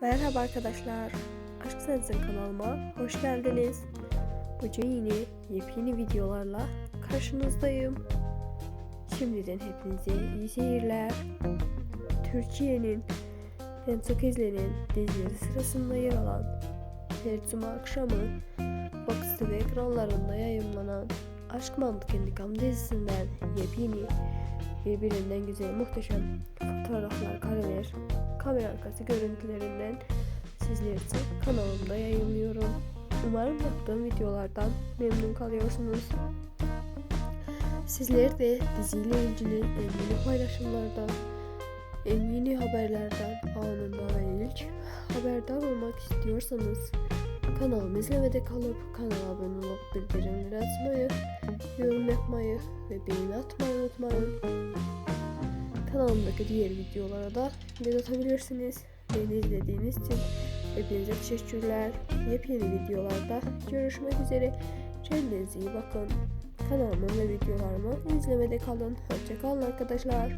Merhaba arkadaşlar. Aşk Sensin kanalıma hoş geldiniz. Bugün yine yepyeni videolarla karşınızdayım. Şimdiden hepinize iyi seyirler. Türkiye'nin en çok izlenen dizileri sırasında yer alan her cuma akşamı Fox TV ekranlarında yayınlanan Aşk Mantık İntikam dizisinden yepyeni birbirinden güzel muhteşem fotoğraflar, kareler, kamera arkası görüntülerinden sizler için kanalımda yayınlıyorum. Umarım yaptığım videolardan memnun kalıyorsunuz. Sizler de diziyle ilgili en yeni paylaşımlardan, en yeni haberlerden anında ve ilk haberdar olmak istiyorsanız kanalımı izlemede kalıp kanala abone olup bildirimleri açmayı, yorum yapmayı ve beğeni atmayı unutmayın. Kanalımdaki diğer videolara da göz atabilirsiniz. Beni izlediğiniz için hepinize teşekkürler. Yepyeni videolarda görüşmek üzere. Kendinize iyi bakın. Kanalımı ve videolarımı izlemede kalın. Hoşçakalın arkadaşlar.